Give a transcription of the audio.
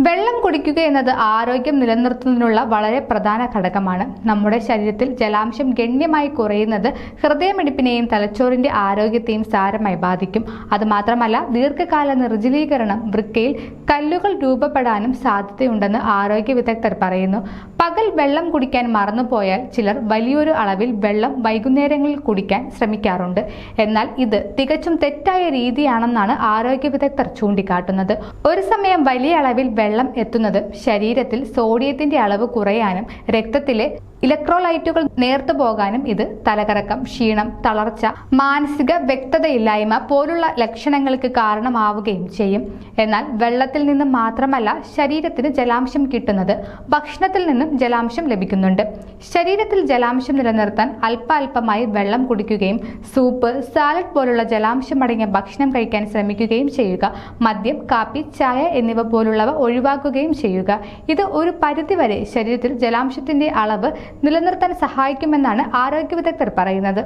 വെള്ളം കുടിക്കുക എന്നത് ആരോഗ്യം നിലനിർത്തുന്നതിനുള്ള വളരെ പ്രധാന ഘടകമാണ്. നമ്മുടെ ശരീരത്തിൽ ജലാംശം ഗണ്യമായി കുറയുന്നത് ഹൃദയമിടിപ്പിനെയും തലച്ചോറിന്റെ ആരോഗ്യത്തെയും സാരമായി ബാധിക്കും. അതുമാത്രമല്ല ദീർഘകാല നിർജലീകരണം വൃക്കയിൽ കല്ലുകൾ രൂപപ്പെടാനും സാധ്യതയുണ്ടെന്ന് ആരോഗ്യ വിദഗ്ധർ പറയുന്നു. പകൽ വെള്ളം കുടിക്കാൻ മറന്നുപോയാൽ ചിലർ വലിയൊരു അളവിൽ വെള്ളം വൈകുന്നേരങ്ങളിൽ കുടിക്കാൻ ശ്രമിക്കാറുണ്ട്. എന്നാൽ ഇത് തികച്ചും തെറ്റായ രീതിയാണെന്നാണ് ആരോഗ്യ വിദഗ്ധർ ചൂണ്ടിക്കാട്ടുന്നത്. ഒരു സമയം വലിയ അളവിൽ വെള്ളം എത്തുന്നത് ശരീരത്തിൽ സോഡിയത്തിന്റെ അളവ് കുറയാനും രക്തത്തിലെ ഇലക്ട്രോലൈറ്റുകൾ നേർത്തു പോകാനും ഇത് തലകറക്കം ക്ഷീണം തളർച്ച മാനസിക വ്യക്തതയില്ലായ്മ പോലുള്ള ലക്ഷണങ്ങൾക്ക് കാരണമാവുകയും ചെയ്യും. എന്നാൽ വെള്ളത്തിൽ നിന്നും മാത്രമല്ല ശരീരത്തിന് ജലാംശം കിട്ടുന്നത് ഭക്ഷണത്തിൽ നിന്നും ജലാംശം ലഭിക്കുന്നുണ്ട്. ശരീരത്തിൽ ജലാംശം നിലനിർത്താൻ അല്പ അല്പമായി വെള്ളം കുടിക്കുകയും സൂപ്പ് സാലഡ് പോലുള്ള ജലാംശം അടങ്ങിയ ഭക്ഷണം കഴിക്കാൻ ശ്രമിക്കുകയും ചെയ്യുക. മദ്യം കാപ്പി ചായ എന്നിവ പോലുള്ളവ ഒഴിവാക്കുകയും ചെയ്യുക. ഇത് ഒരു പരിധിവരെ ശരീരത്തിൽ ജലാംശത്തിന്റെ അളവ് നിലനിർത്താൻ സഹായിക്കുമെന്നാണ് ആരോഗ്യ വിദഗ്ധർ പറയുന്നത്